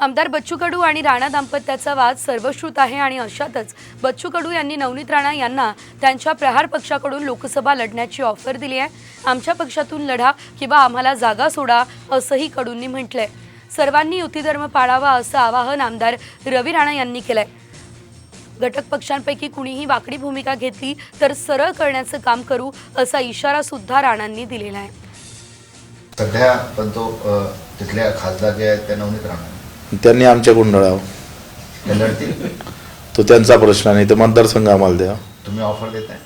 आमदार बच्चू कडू आणि राणा दाम्पत्याचा वाद सर्वश्रुत आहे आणि अशातच बच्चू कडू यांनी नवनीत राणा यांना त्यांच्या प्रहार पक्षाकडून लोकसभा लढण्याची ऑफर दिली आहे. आमच्या पक्षातून लढा किंवा आम्हाला जागा सोडा असंही कडूंनी म्हटलंय. सर्वांनी युतीधर्म पाळावा असं आवाहन आमदार रवी राणा यांनी केलंय. घटक पक्षांपैकी कुणीही वाकडी भूमिका घेतली तर सरळ करण्याचं काम करू असा इशारा सुद्धा राणांनी दिलेला आहे. सध्या पण तो तिथल्या खासदार जे आहेत त्या नवनीत राणा त्यांनी आमच्याकडून लढावं त्या लढतील? तो त्यांचा प्रश्न नाही तर मतदारसंघ आम्हाला द्या. तुम्ही ऑफर देताय?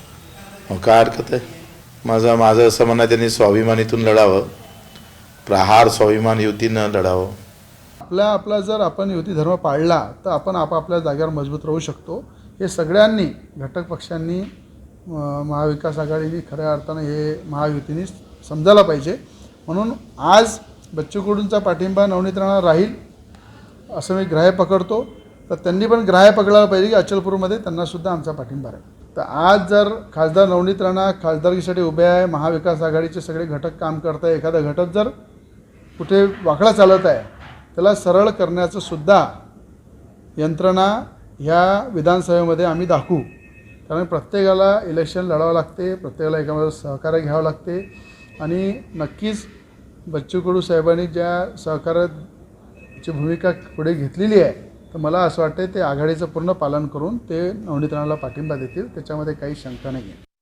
मग काय हरकत आहे? माझं माझं असं म्हणणं आहे त्यांनी स्वाभिमानीतून लढावं. प्रहार स्वाभिमान युतीनं लढावं. आपला आपला जर आपण युती धर्म पाळला तर आपण आपापल्या जागेवर मजबूत राहू शकतो. हे सगळ्यांनी घटक पक्षांनी अं, महाविकास आघाडीने खऱ्या अर्थानं हे महायुतीने समजायला पाहिजे. म्हणून आज बच्चू कडूंचा पाठिंबा नवनीत राणा राहील. असं मी ग्राह्य पकडतो. तर त्यांनी पण ग्राह्य पकडायला पाहिजे की अचलपूरमध्ये त्यांनासुद्धा आमचा पाठिंबा आहे तर आज जर खासदार नवनीत राणा खासदारकीसाठी उभे आहे महाविकास आघाडीचे सगळे घटक काम करत आहे एखादा घटक जर कुठे वाकडा चालत आहे त्याला सरळ करण्याचं सुद्धा यंत्रणा ह्या विधानसभेमध्ये आम्ही दाखवू. कारण प्रत्येकाला इलेक्शन लढावं लागते प्रत्येकाला एकामध्ये सहकार्य घ्यावं लागते. आणि नक्कीच बच्चू कडू साहेबांनी ज्या ची भूमिका पुढे घेतलेली आहे तर मला असं वाटतं ते आघाडीचं पूर्ण पालन करून ते नवनीत पाठिंबा देतील त्याच्यामध्ये काही शंका नाही आहे